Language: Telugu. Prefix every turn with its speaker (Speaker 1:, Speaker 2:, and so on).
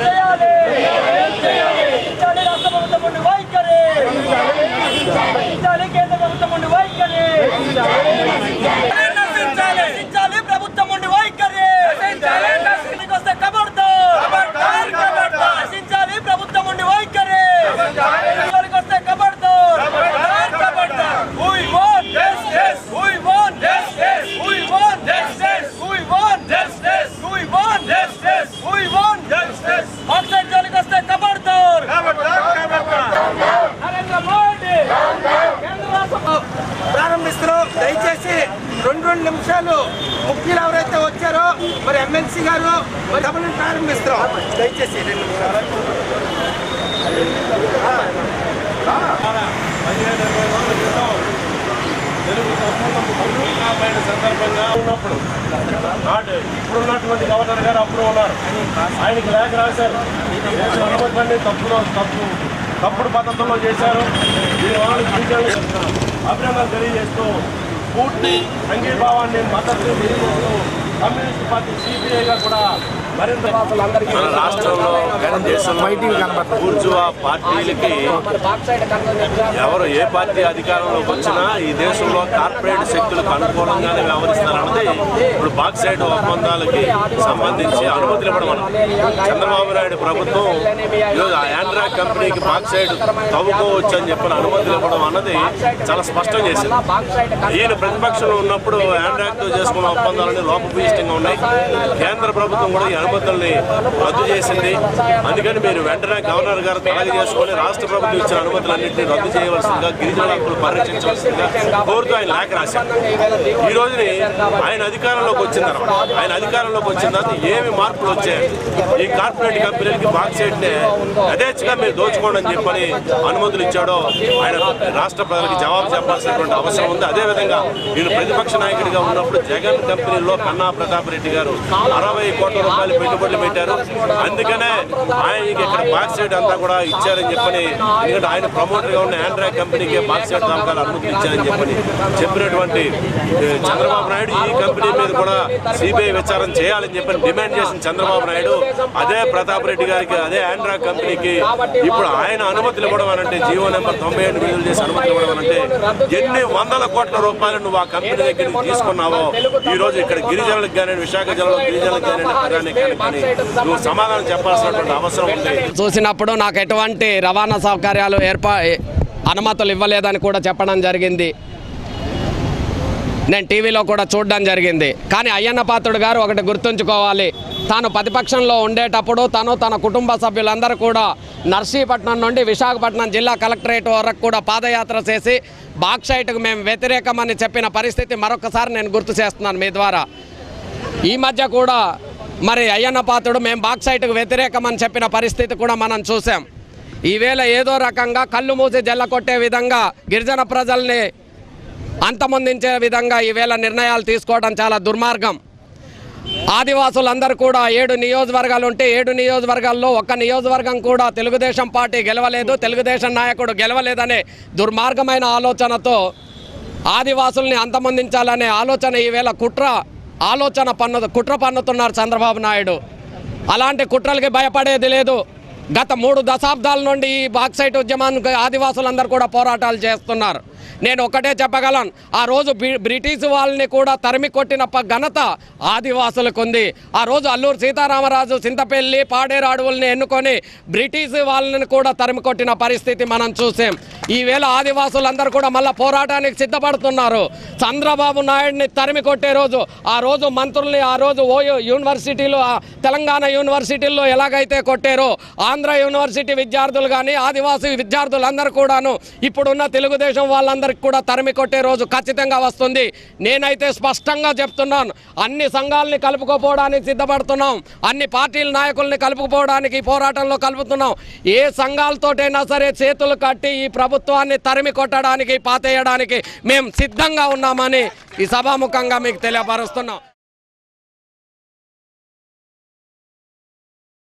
Speaker 1: చేయాలి ఇచ్చాలి రాష్ట్ర ప్రభుత్వం ఉండి వైఖరి ఇచ్చాలి కేంద్ర ప్రభుత్వం ఉండి వైఖరి
Speaker 2: రెండు రెండు నిమిషాలు ముఖ్యులు ఎవరైతే వచ్చారో మరి ఎమ్మెల్సీ గారు మరి సభను ప్రారంభిస్తున్నాం దయచేసి రెండు నిమిషాలు.
Speaker 3: సందర్భంగా ఉన్నప్పుడు నాటి ఇప్పుడున్నటువంటి గవర్నర్ గారు అప్పుడు ఉన్నారు ఆయనకి లేఖ రాశారు దేశం అనుమతులన్నీ తప్పులో తప్పు తప్పుడు పద్ధతుల్లో చేశారు దీనివల్ల వాళ్ళు అభినందనలు తెలియజేస్తూ పూర్తి సంఘీభావాన్ని మద్దతు కమ్యూనిస్ట్ పార్టీ సిపిఐగా కూడా మరింత
Speaker 4: రాష్ట్రంలో బూర్జువా పార్టీలకి ఎవరు ఏ పార్టీ అధికారంలోకి వచ్చినా ఈ దేశంలో కార్పొరేట్ శక్తులకు అనుకూలంగానే వ్యవహరిస్తారన్నది ఇప్పుడు బాక్సైడ్ ఒప్పందాలకి సంబంధించి అనుమతులు ఇవ్వడం అన్నది. చంద్రబాబు నాయుడు ప్రభుత్వం ఈరోజు ఆ యాండ్రా కంపెనీకి బాక్సైడ్ తవ్వుకోవచ్చు అని చెప్పిన అనుమతులు ఇవ్వడం అన్నది చాలా స్పష్టం చేసింది ఈయన ప్రతిపక్షంలో ఉన్నప్పుడు యాండ్రాక్తో చేసుకున్న ఒప్పందాలని సంక్లిష్టంగా ఉన్నాయి. కేంద్ర ప్రభుత్వం కూడా ఈ అనుమతుల్ని రద్దు చేసింది. అందుకని మీరు వెంటనే గవర్నర్ గారు తయారు చేసుకొని రాష్ట్ర ప్రభుత్వం ఇచ్చిన అనుమతులన్నింటినీ రద్దు చేయవలసిందిగా గిరిజనుల హక్కులు పరిరక్షించవలసిందిగా కోరుతూ ఆయన లేఖ రాశారు. ఈ రోజుని ఆయన అధికారంలోకి వచ్చిన తర్వాత ఆయన అధికారంలోకి వచ్చిన తర్వాత ఏమి మార్పులు వచ్చాయి? ఈ కార్పొరేట్ కంపెనీలకి బాక్సైట్ని యథేచ్ఛగా మీరు దోచుకోండి అని చెప్పని అనుమతులు ఇచ్చాడో ఆయన రాష్ట్ర ప్రజలకు జవాబు చెప్పాల్సినటువంటి అవసరం ఉంది. అదేవిధంగా నేను ప్రతిపక్ష నాయకుడిగా ఉన్నప్పుడు జగన్ కంపెనీలో కన్నా ప్రతాప్ రెడ్డి గారు అరవై కోట్ల రూపాయలు పెట్టుబడులు పెట్టారు. అందుకనే ఆయనకి ఇక్కడ బాక్సైట్ అంతా కూడా ఇచ్చారని చెప్పని ఎందుకంటే ఆయన ప్రమోటర్గా ఉన్న ఆండ్రాయిడ్ కంపెనీకి బాక్సైట్ తమ్మకాలు అనుమతులు ఇచ్చారని చెప్పని చెప్పినటువంటి చంద్రబాబు నాయుడు ఈ కంపెనీ మీద కూడా సిబిఐ విచారణ చేయాలని చెప్పని డిమాండ్ చేసిన చంద్రబాబు నాయుడు అదే ప్రతాప్ రెడ్డి గారికి అదే ఆండ్రా కంపెనీకి ఇప్పుడు ఆయన అనుమతులు ఇవ్వడమనంటే జీవో నెంబర్ తొంభై ఏడు విడుదల చేసి అనుమతులు ఇవ్వడమనంటే ఎన్ని వందల కోట్ల రూపాయలు నువ్వు ఆ కంపెనీ దగ్గర నుంచి తీసుకున్నావో ఈ రోజు ఇక్కడ కానీ విశాఖ జిల్లాలో గిరిజనులకు కానీ ప్రజానికి కానీ నువ్వు సమాధానం చెప్పాల్సినటువంటి అవసరం ఉంది.
Speaker 5: చూసినప్పుడు నాకు ఎటువంటి రవాణా సౌకర్యాలు ఏర్పా అనుమతులు ఇవ్వలేదని కూడా చెప్పడం జరిగింది. నేను టీవీలో కూడా చూడడం జరిగింది. కానీ అయ్యన్న పాత్రుడు గారు ఒకటి గుర్తుంచుకోవాలి. తాను ప్రతిపక్షంలో ఉండేటప్పుడు తను తన కుటుంబ సభ్యులందరూ కూడా నర్సీపట్నం నుండి విశాఖపట్నం జిల్లా కలెక్టరేట్ వరకు కూడా పాదయాత్ర చేసి బాక్సైట్కు మేము వ్యతిరేకమని చెప్పిన పరిస్థితి మరొకసారి నేను గుర్తు చేస్తున్నాను మీ ద్వారా. ఈ మధ్య కూడా మరి అయ్యన్న పాత్రుడు మేము బాక్సైట్కు వ్యతిరేకమని చెప్పిన పరిస్థితి కూడా మనం చూసాం. ఈవేళ ఏదో రకంగా కళ్ళు మూసి జల్ల కొట్టే విధంగా గిరిజన ప్రజల్ని అంతమొందించే విధంగా ఈవేళ నిర్ణయాలు తీసుకోవడం చాలా దుర్మార్గం. ఆదివాసులందరూ కూడా ఏడు నియోజకవర్గాలు ఉంటే ఏడు నియోజకవర్గాల్లో ఒక్క నియోజకవర్గం కూడా తెలుగుదేశం పార్టీ గెలవలేదు తెలుగుదేశం నాయకుడు గెలవలేదనే దుర్మార్గమైన ఆలోచనతో ఆదివాసుల్ని అంతమొందించాలనే ఆలోచన ఈవేళ కుట్ర ఆలోచన పన్ను కుట్ర పన్నుతున్నారు చంద్రబాబు నాయుడు. అలాంటి కుట్రలకి భయపడేది లేదు. గత మూడు దశాబ్దాల నుండి ఈ బాక్సైట్ ఉద్యమానికి ఆదివాసులందరూ కూడా పోరాటాలు చేస్తున్నారు. నేను ఒకటే చెప్పగలను. ఆ రోజు బ్రిటిష్ వాళ్ళని కూడా తరిమి కొట్టిన ఘనత ఆదివాసులకు ఉంది. ఆ రోజు అల్లూరు సీతారామరాజు చింతపల్లి పాడేరు అడవుల్ని ఎన్నుకొని బ్రిటిష్ వాళ్ళని కూడా తరిమి కొట్టిన పరిస్థితి మనం చూసాం. ఈవేళ ఆదివాసులందరూ కూడా మళ్ళీ పోరాటానికి సిద్ధపడుతున్నారు. చంద్రబాబు నాయుడిని తరిమి కొట్టే రోజు ఆ రోజు మంత్రుల్ని ఆ రోజు ఓయో యూనివర్సిటీలో తెలంగాణ యూనివర్సిటీల్లో ఎలాగైతే కొట్టారో ఆంధ్ర యూనివర్సిటీ విద్యార్థులు కానీ ఆదివాసీ విద్యార్థులందరూ కూడాను ఇప్పుడున్న తెలుగుదేశం వాళ్ళందరికీ కూడా తరిమి కొట్టే రోజు ఖచ్చితంగా వస్తుంది. నేనైతే స్పష్టంగా చెప్తున్నాను. అన్ని సంఘాలని కలుపుకోపోవడానికి సిద్ధపడుతున్నాం. అన్ని పార్టీల నాయకుల్ని కలుపుకోపోవడానికి పోరాటంలో కలుపుతున్నాం. ఏ సంఘాలతోటైనా సరే చేతులు కట్టి ఈ ప్రభుత్వాన్ని తరిమి కొట్టడానికి పాతేయడానికి మేము సిద్ధంగా ఉన్నామని ఈ సభాముఖంగా మీకు తెలియపరుస్తున్నాం.